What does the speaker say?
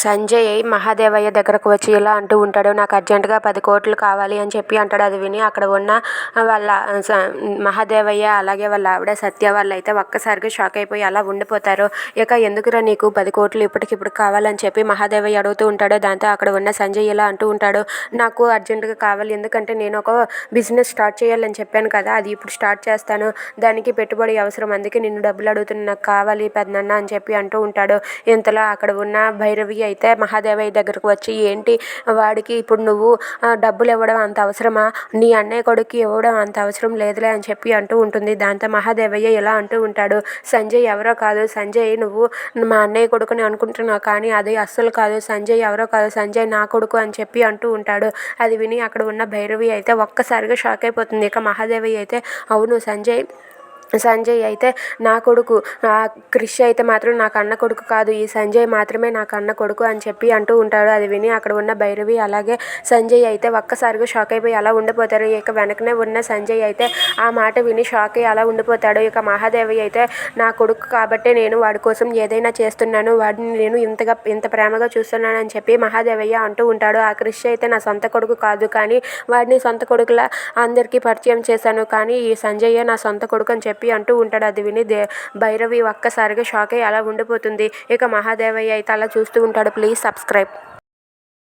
సంజయ్ మహాదేవయ్య దగ్గరకు వచ్చి ఇలా అంటూ ఉంటాడు నాకు అర్జెంటుగా పది కోట్లు కావాలి అని చెప్పి అంటాడు. అది విని అక్కడ ఉన్న వాళ్ళ స మహాదేవయ్య అలాగే వాళ్ళ ఆవిడ సత్య వాళ్ళు అయితే ఒక్కసారిగా షాక్ అయిపోయి అలా ఉండిపోతారు. ఇక ఎందుకురా నీకు పది కోట్లు ఇప్పటికిప్పుడు కావాలని చెప్పి మహాదేవయ్య అడుగుతూ ఉంటాడు. దాంతో అక్కడ ఉన్న సంజయ్ ఇలా అంటూ ఉంటాడు నాకు అర్జెంటుగా కావాలి. ఎందుకంటే నేను ఒక బిజినెస్ స్టార్ట్ చేయాలని చెప్పాను కదా అది ఇప్పుడు స్టార్ట్ చేస్తాను. దానికి పెట్టుబడి అవసరం. అందుకే నిన్ను డబ్బులు అడుగుతున్నా నాకు కావాలి పెద్దన్న అని చెప్పి అంటూ ఉంటాడు. ఇంతలో అక్కడ ఉన్న భైరవి అయితే మహాదేవయ్య దగ్గరకు వచ్చి ఏంటి వాడికి ఇప్పుడు నువ్వు డబ్బులు ఇవ్వడం అంత అవసరమా? నీ అన్నయ్య కొడుకు ఇవ్వడం అంత అవసరం లేదులే అని చెప్పి అంటూ ఉంటుంది. దాంతో మహాదేవయ్య ఇలా అంటూ ఉంటాడు సంజయ్ ఎవరో కాదు సంజయ్ నువ్వు మా అన్నయ్య కొడుకుని అనుకుంటున్నావు కానీ అది అస్సలు కాదు సంజయ్ ఎవరో కాదు సంజయ్ నా కొడుకు అని చెప్పి అంటూ ఉంటాడు. అది విని అక్కడ ఉన్న భైరవి అయితే ఒక్కసారిగా షాక్ అయిపోతుంది. ఇక మహాదేవయ్య అయితే అవును సంజయ్ సంజయ్ అయితే నా కొడుకు. క్రిష్ అయితే మాత్రం నాకు అన్న కొడుకు కాదు. ఈ సంజయ్ మాత్రమే నాకు అన్న కొడుకు అని చెప్పి అంటూ ఉంటాడు. అది విని అక్కడ ఉన్న భైరవి అలాగే సంజయ్ అయితే ఒక్కసారిగా షాక్ అయిపోయి అలా ఉండిపోతారు. ఇక వెనకనే ఉన్న సంజయ్ అయితే ఆ మాట విని షాక్ అయ్యి అలా ఉండిపోతాడు. ఇక మహాదేవి అయితే నా కొడుకు కాబట్టి నేను వాడి కోసం ఏదైనా చేస్తున్నాను. వాడిని నేను ఇంతగా ఇంత ప్రేమగా చూస్తున్నానని చెప్పి మహాదేవయ్య అంటూ ఉంటాడు. ఆ క్రిష్ అయితే నా సొంత కొడుకు కాదు. కానీ వాడిని సొంత కొడుకులా అందరికీ పరిచయం చేశాను. కానీ ఈ సంజయ్య నా సొంత కొడుకు అని చెప్పి చెప్పి అంటూ ఉంటాడు. అది విని దే భైరవి ఒక్కసారిగా షాక్ అయ్యి అలా ఉండిపోతుంది. ఇక మహాదేవయ్య అయితే అలా చూస్తూ ఉంటాడు. Please subscribe.